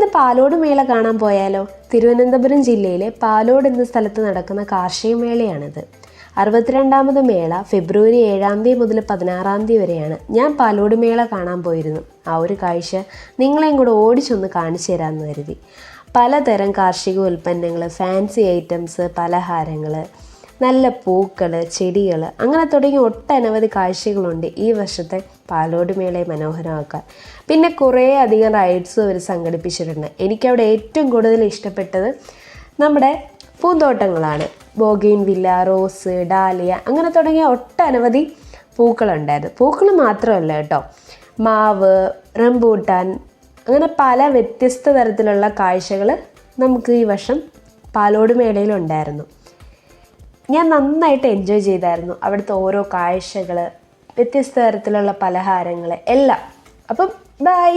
നമുക്കിന്ന് പാലോട് മേള കാണാൻ പോയാലോ? തിരുവനന്തപുരം ജില്ലയിലെ പാലോട് എന്ന സ്ഥലത്ത് നടക്കുന്ന കാർഷിക മേളയാണിത്. അറുപത്തിരണ്ടാമത് മേള ഫെബ്രുവരി ഏഴാം തീയതി മുതൽ പതിനാറാം തീയതി വരെയാണ്. ഞാൻ പാലോട് മേള കാണാൻ പോയിരുന്നു. ആ ഒരു കാഴ്ച നിങ്ങളെയും കൂടെ ഓടിച്ചൊന്ന് കാണിച്ചു തരാമെന്ന് കരുതി. പലതരം കാർഷിക ഉൽപ്പന്നങ്ങൾ ഫാൻസി ഐറ്റംസ് പലഹാരങ്ങൾ നല്ല പൂക്കൾ ചെടികൾ അങ്ങനെ തുടങ്ങി ഒട്ടനവധി കാഴ്ചകളുണ്ട് ഈ വർഷത്തെ പാലോട് മേളയെ മനോഹരമാക്കാൻ. പിന്നെ കുറേ അധികം റൈഡ്സ് അവർ സംഘടിപ്പിച്ചിട്ടുണ്ട്. എനിക്കവിടെ ഏറ്റവും കൂടുതൽ ഇഷ്ടപ്പെട്ടത് നമ്മുടെ പൂന്തോട്ടങ്ങളാണ്. ബോഗെയിൻ വില്ല റോസ് ഡാലിയ അങ്ങനെ തുടങ്ങിയ ഒട്ടനവധി പൂക്കളുണ്ടായിരുന്നു. പൂക്കൾ മാത്രമല്ല കേട്ടോ. മാവ് റംബൂട്ടാൻ അങ്ങനെ പല വ്യത്യസ്ത തരത്തിലുള്ള കാഴ്ചകൾ നമുക്ക് ഈ വർഷം പാലോട് മേളയിലുണ്ടായിരുന്നു ഞാൻ നന്നായിട്ട് എൻജോയ് ചെയ്തായിരുന്നു അവിടുത്തെ ഓരോ കാഴ്ചകൾ വ്യത്യസ്ത തരത്തിലുള്ള പലഹാരങ്ങൾ എല്ലാം. അപ്പം ബൈ